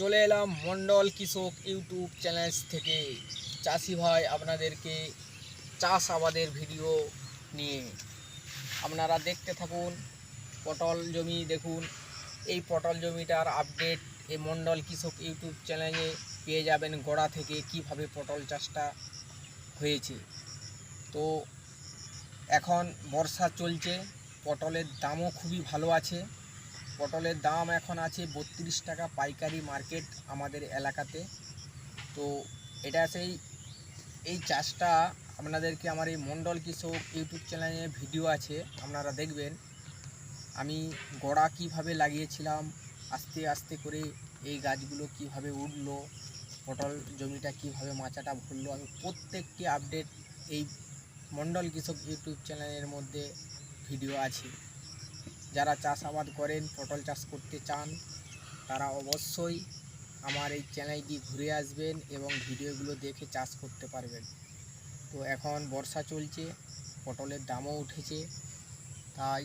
চলে এলাম মন্ডল কৃষক ইউটিউব চ্যানেল থেকে। চাষি ভাই, আপনাদেরকে চাষ আবাদের ভিডিও নিয়ে। আপনারা দেখতে থাকুন, পটল জমি দেখুন। এই পটল জমিটার আপডেট এই মন্ডল কৃষক ইউটিউব চ্যানেলে পেয়ে যাবেন গোড়া থেকে কীভাবে পটল চাষটা হয়েছে। তো এখন বর্ষা চলছে, পটলের দামও খুবই ভালো আছে। পটলের দাম এখন আছে বত্রিশ টাকা পাইকারি মার্কেট আমাদের এলাকাতে। তো এটা সেই, এই চাষটা আপনাদেরকে আমার এই মণ্ডল কৃষক ইউটিউব চ্যানেলে ভিডিও আছে, আপনারা দেখবেন। আমি গোড়া কীভাবে লাগিয়েছিলাম, আস্তে আস্তে করে এই গাছগুলো কীভাবে উঠল, পটল জমিটা কীভাবে মাচাটা ভরলো, আমি প্রত্যেকটি আপডেট এই মণ্ডল কৃষক ইউটিউব চ্যানেলের মধ্যে ভিডিও আছে। যারা চাষাবাদ করেন, পটল চাষ করতে চান, তারা অবশ্যই আমার এই চ্যানেলটি ঘুরে আসবেন এবং ভিডিওগুলো দেখে চাষ করতে পারবেন। তো এখন বর্ষা চলছে, পটলের দামও উঠেছে, তাই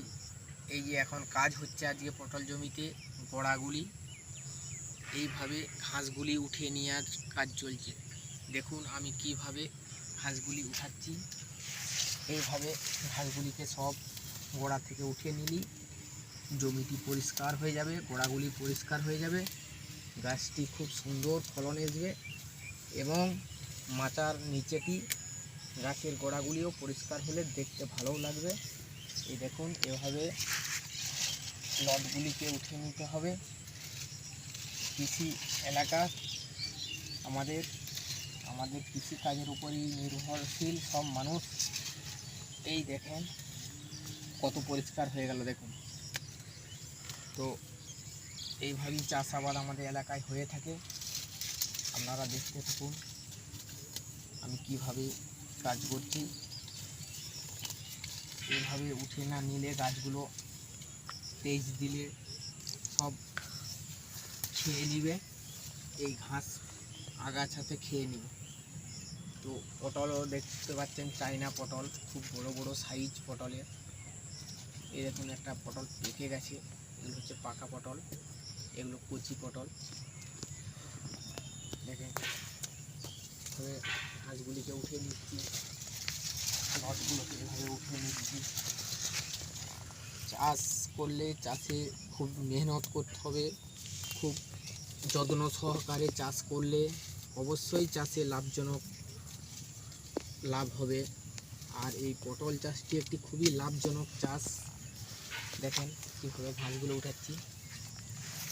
এই যে এখন কাজ হচ্ছে আজকে পটল জমিতে, গোড়াগুলি, এইভাবে ঘাসগুলি উঠিয়ে নেওয়ার কাজ চলছে। দেখুন আমি কীভাবে ঘাসগুলি উঠাচ্ছি, এইভাবে ঘাসগুলিকে সব গোড়া থেকে উঠিয়ে নিলি। জমিটি পরিষ্কার হয়ে যাবে, গোড়াগুলি পরিষ্কার হয়ে যাবে। গাছটি খুব সুন্দর ফলন আসবে এবং মাচার নিচেটি গাছের গোড়াগুলিও পরিষ্কার হলে দেখতে ভালোও লাগবে। এই দেখুন, এভাবে লটগুলিকে উঠিয়ে নিতে হবে। কৃষি এলাকা আমাদের আমাদের কৃষিকাজের উপরই নির্ভরশীল সব মানুষ। এই দেখেন, কত পরিষ্কার হয়ে গেল, দেখুন। তো এইভাবেই চাষাবাদ আমাদের এলাকায় হয়ে থাকে। আপনারা দেখতে থাকুন আমি কীভাবে কাজ করছি। এইভাবে উঠে না নিলে গাছগুলো তেজ দিলে সব খেয়ে নিবে, এই ঘাস আগাছাতে খেয়ে নিবে। তো পটলও দেখতে পাচ্ছেন চাইনা পটল, খুব বড় বড় সাইজ পটলের। এরকম একটা পটল পেকে গেছে। এগুলো হচ্ছে পাকা পটল, এগুলো কচি পটল। দেখেন তবে ঘাসগুলিকে উঠে নিচ্ছি রসগুলোকে এভাবে উঠে নিচ্ছি। চাষ করলে চাষে খুব মেহনত করতে হবে, খুব যত্ন সহকারে চাষ করলে অবশ্যই চাষে লাভজনক লাভ হবে। আর এই পটল চাষটি একটি খুবই লাভজনক চাষ। দেখেন কীভাবে ঘাসগুলো উঠাচ্ছি।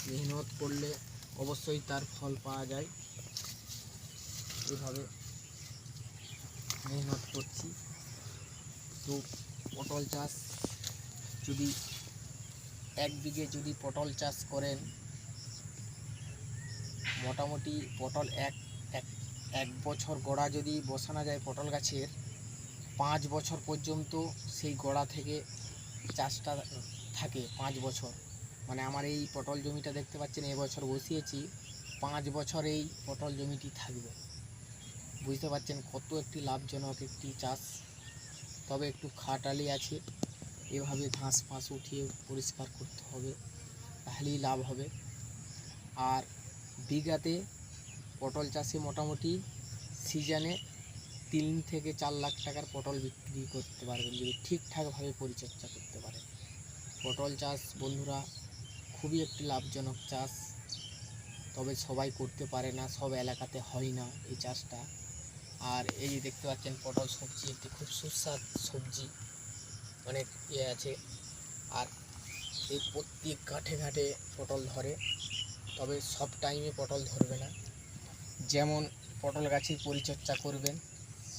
মেহনত করলে অবশ্যই তার ফল পাওয়া যায়। এভাবে মেহনত করছি। তো পটল চাষ যদি এক বিঘে যদি পটল চাষ করেন, মোটামুটি পটল এক এক বছর গোড়া যদি বসানো যায় পটল গাছের, পাঁচ বছর পর্যন্ত সেই গোড়া থেকে চাষটা থাকে পাঁচ বছর। মানে আমার এই পটল জমিটা দেখতে পাচ্ছেন, এবছর বসিয়েছি, পাঁচ বছর এই পটল জমিটি থাকবে। বুঝতে পারছেন কত একটি লাভজনক একটি চাষ। তবে একটু খাটালি আছে, এভাবে ঘাস ফাঁস উঠিয়ে পরিষ্কার করতে হবে, তাহলেই লাভ হবে। আর বিঘাতে পটল চাষে মোটামুটি সিজনে তিন থেকে চার লাখ টাকার পটল বিক্রি করতে পারবেন, যদি ঠিকঠাকভাবে পরিচর্যা করতে পারেন। পটল চাষ, বন্ধুরা, খুবই একটি লাভজনক চাষ। তবে সবাই করতে পারে না, সব এলাকাতে হয় না এই চাষটা। আর এই যে দেখতে পাচ্ছেন, পটল সবজি একটি খুব সুস্বাদ সবজি, অনেক ইয়ে আছে। আর এই প্রত্যেক ঘাটে ঘাটে পটল ধরে, তবে সব টাইমে পটল ধরবে না। যেমন পটল গাছের পরিচর্যা করবেন,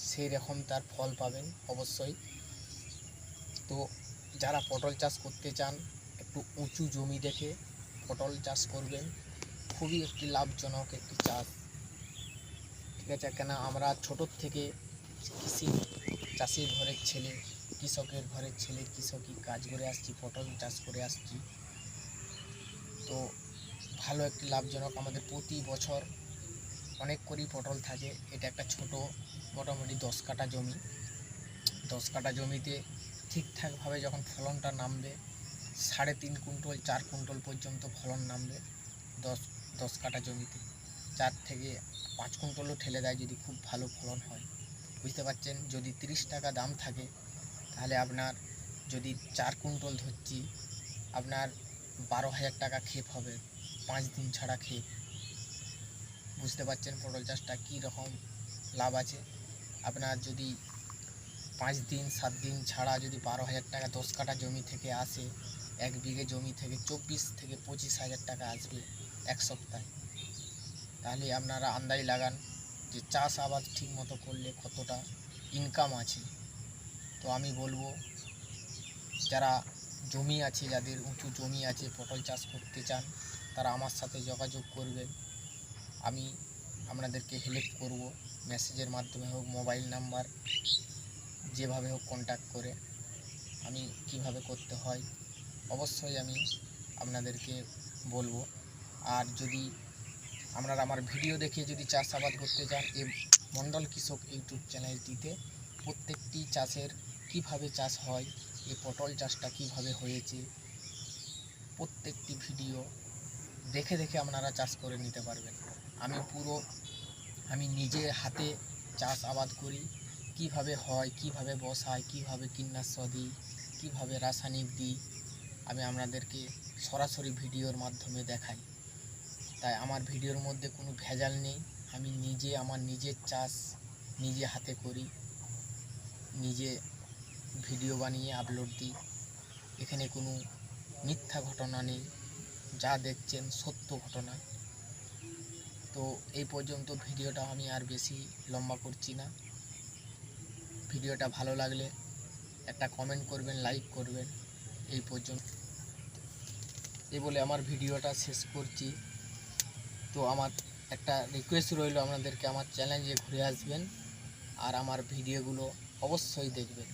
সেই রকম তার ফল পাবেন অবশ্যই। তো যারা পটল চাষ করতে চান, একটু উঁচু জমি দেখে পটল চাষ করবেন। খুবই একটি লাভজনক একটি চাষ। ঠিক আছে কেন আমরা ছোটোর থেকে কৃষি চাষির ঘরের ছেলে, কৃষকের ঘরের ছেলে, কৃষকই কাজ করে আসছি, পটল চাষ করে আসছি। তো ভালো একটি লাভজনক। আমাদের প্রতি বছর অনেক করেই পটল থাকে। এটা একটা ছোট মোটামুটি দশ কাঠা জমি। দশ কাঠা জমিতে ঠিকঠাকভাবে যখন ফলনটা নামবে, সাড়ে তিন কুইন্টল, চার কুইন্টল পর্যন্ত ফলন নামবে দশ দশ কাঠা জমিতে। চার থেকে পাঁচ কুইন্টালও ঠেলে দেয় যদি খুব ভালো ফলন হয়। বুঝতে পারছেন? যদি তিরিশ টাকা দাম থাকে, তাহলে আপনার যদি চার কুইন্টাল ধরছি, আপনার বারো হাজার টাকা ক্ষেপ হবে, পাঁচ দিন ছাড়া ক্ষেপ। বুঝতে পারছেন পটল চাষটা কী রকম লাভ আছে? আপনার যদি পাঁচ দিন, সাত দিন ছাড়া যদি বারো হাজার টাকা দশ কাঠা জমি থেকে আসে, এক বিঘে জমি থেকে চব্বিশ থেকে পঁচিশ হাজার টাকা আসবে এক সপ্তাহে। তাহলে আপনারা আন্দাজ লাগান যে চাষ আবাদ ঠিক মতো করলে কতটা ইনকাম আছে। তো আমি বলব, যারা জমি আছে, যাদের উঁচু জমি আছে, পটল চাষ করতে চান, তারা আমার সাথে যোগাযোগ করবেন। আমি আপনাদেরকে হেল্প করব। মেসেজের মাধ্যমে হোক মোবাইল নাম্বার যেভাবে হোক কন্ট্যাক্ট করে আমি কীভাবে করতে হয়, অবশ্যই আমি আপনাদেরকে বলব। আর যদি আপনারা আমার ভিডিও দেখে যদি চাষাবাদ করতে চান এই মণ্ডল কৃষক ইউটিউব চ্যানেলটিতে প্রত্যেকটি চাষের কীভাবে চাষ হয় এই পটল চাষটা কীভাবে হয়েছে, প্রত্যেকটি ভিডিও দেখে দেখে আপনারা চাষ করে নিতে পারবেন। আমি পুরো, আমি নিজে হাতে চাষ আবাদ করি কীভাবে হয়, কীভাবে বসাই কীভাবে কীটনাশক দিই, কীভাবে রাসায়নিক দিই, আমি আপনাদেরকে সরাসরি ভিডিওর মাধ্যমে দেখাই। তাই আমার ভিডিওর মধ্যে কোনো ভেজাল নেই, আমি নিজে আমার নিজের চাষ নিজে হাতে করি, নিজে ভিডিও বানিয়ে আপলোড দিই। এখানে কোনো মিথ্যা ঘটনা নেই, যা দেখছেন সত্য ঘটনা। তো এই পর্যন্ত ভিডিওটা আমি আর বেশি লম্বা করছি না। ভিডিওটা ভালো লাগলে একটা কমেন্ট করবেন লাইক করবেন, এই পর্যন্ত। এই বলে আমার ভিডিওটা শেষ করছি। তো আমার একটা রিকোয়েস্ট রইল আপনাদেরকে, আমার চ্যানেলে ঘুরে আসবেন আর আমার ভিডিওগুলো অবশ্যই দেখবেন।